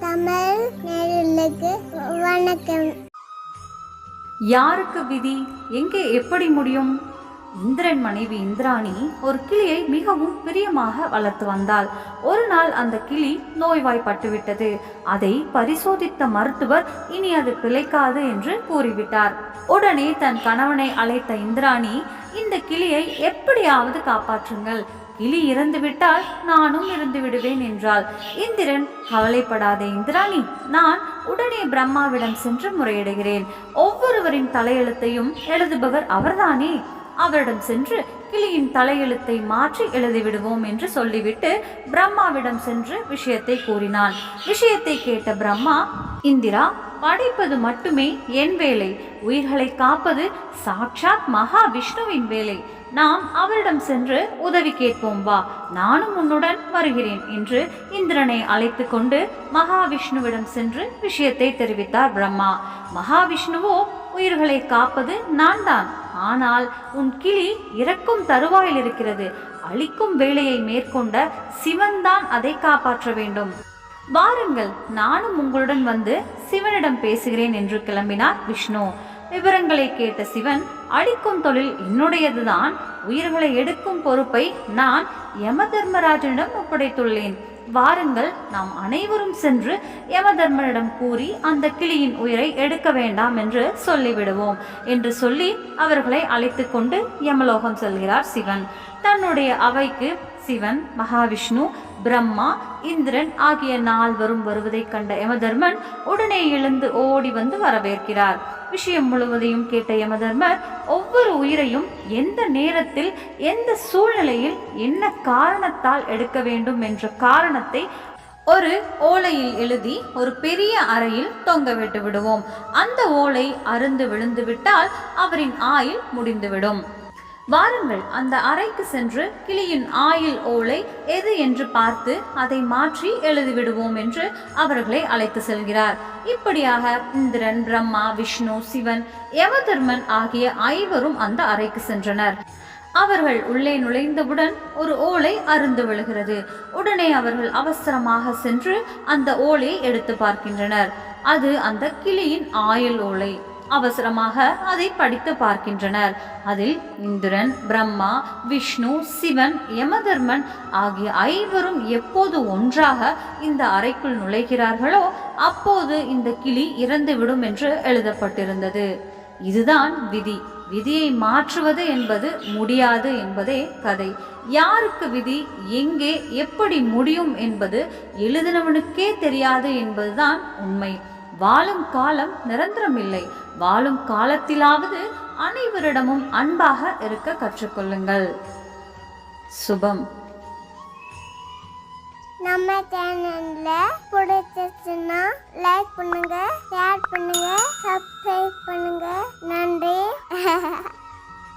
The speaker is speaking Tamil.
தமிழ் நேயர்களுக்கு வணக்கம். யாருக்கு விதி? எங்கே எப்படி முடியும்? இந்திரன் மனைவி இந்திராணி ஒரு கிளியை மிகவும் பிரியமாக வளர்த்து வந்தாள். ஒரு நாள் அந்த கிளி நோய்வாய்ப்பட்டுவிட்டது. அதை பரிசோதித்த மருத்துவர் இனி அது பிழைக்காது என்று கூறிவிட்டார். உடனே தன் கணவனை அழைத்த இந்திராணி இந்த கிளியை எப்படியாவது காப்பாற்றுங்கள். கிளி இறந்துவிட்டால் நானும் இருந்து விடுவேன் என்றாள். இந்திரன் கவலைப்படாதே இந்திராணி. நான் உடனே பிரம்மாவிடம் சென்று முறையிடுகிறேன். ஒவ்வொருவரின் தலையெழுத்தையும் எழுதுபவர் அவர்தானே? அவரிடம் சென்று கிளியின் தலையெழுத்தை மாற்றி எழுதிவிடுவோம் என்று சொல்லிவிட்டு பிரம்மாவிடம் சென்று விஷயத்தை கூறினான் விஷயத்தை கேட்ட பிரம்மா இந்திரா படைப்பது மட்டுமே என் வேலை. உயிர்களை காப்பது சாட்சாத் மகா விஷ்ணுவின் வேலை. நாம் அவரிடம் சென்று உதவி கேட்போம் வா. நானும் உன்னுடன் வருகிறேன் என்று இந்திரனை அழைத்து கொண்டு மகாவிஷ்ணுவிடம் சென்று விஷயத்தை தெரிவித்தார் பிரம்மா. மகாவிஷ்ணுவோ உயிர்களை காப்பது நான் தான் ஆனால் உன் கிளி இறக்கும் தருவாயில் இருக்கிறது. அழிக்கும் வேலையை மேற்கொண்ட சிவன் தான் அதை காப்பாற்ற வேண்டும். வாருங்கள் நானும் உங்களுடன் வந்து சிவனிடம் பேசுகிறேன் என்று கிளம்பினார் விஷ்ணு. விவரங்களை கேட்ட சிவன் அழிக்கும் தொழில் என்னுடையதுதான். உயிர்களை எடுக்கும் பொறுப்பை நான் யம தர்மராஜனிடம் ஒப்படைத்துள்ளேன். வாருங்கள் நாம் அனைவரும் சென்று யமதர்மனிடம் கூறி அந்த கிளியின் உயிரை எடுக்க வேண்டாம் என்று சொல்லிவிடுவோம் என்று சொல்லி அவர்களை அழைத்து கொண்டு யமலோகம் செல்கிறார் சிவன். தன்னுடைய அவைக்கு சிவன் மகாவிஷ்ணு பிரம்மா இந்திரன் ஆகிய நால்வரும் வருவதைக் கண்ட யமதர்மன் உடனே எழுந்து ஓடி வந்து வரவேற்கிறார். விஷயம் முழுவதையும் கேட்ட யமதர்மர் ஒவ்வொரு உயிரையும் எந்த நேரத்தில் எந்த சூழ்நிலையில் என்ன காரணத்தால் எடுக்க வேண்டும் என்ற காரணத்தை ஒரு ஓலையில் எழுதி ஒரு பெரிய அறையில் தொங்க விட்டு விடுவோம் அந்த ஓலை அருந்து விழுந்து விட்டால் அவரின் ஆயில் முடிந்துவிடும். வாருங்கள் அந்த அறைக்கு சென்று கிளியின் ஆயில் ஓலை எது என்று பார்த்து அதை மாற்றி எழுதிவிடுவோம் என்று அவர்களை அழைத்து செல்கிறார். இப்படியாக இந்திரன் பிரம்மா விஷ்ணு சிவன் யமதர்மன் ஆகிய ஐவரும் அந்த அறைக்கு சென்றனர். அவர்கள் உள்ளே நுழைந்தவுடன் ஒரு ஓலை அருந்து விழுகிறது. உடனே அவர்கள் அவசரமாக சென்று அந்த ஓலையை எடுத்து பார்க்கின்றனர். அது அந்த கிளியின் ஆயில் ஓலை. அவசரமாக அதை படித்து பார்க்கின்றனர். அதில் இந்திரன் பிரம்மா விஷ்ணு சிவன் யமதர்மன் ஆகிய ஐவரும் எப்போது ஒன்றாக இந்த அறைக்குள் நுழைகிறார்களோ அப்போது இந்த கிளி இறந்துவிடும் என்று எழுதப்பட்டிருந்தது. இதுதான் விதி. விதியை மாற்றுவது என்பது முடியாது என்பதே கதை. யாருக்கு விதி? எங்கே? எப்படி முடியும் என்பது எழுதினவனுக்கே தெரியாது என்பதுதான் உண்மை. வாழும் காலம் நிரந்தரமில்லை. வாழும் காலத்திலாவது அனைவரிடமும் அன்பாக இருக்க கற்றுக்கொள்ளுங்கள். சுபம். நம்ம சேனல்ல பிடிச்சிருச்சுன்னா லைக் பண்ணுங்க ஷேர் பண்ணுங்க சப்ஸ்கிரைப் பண்ணுங்க.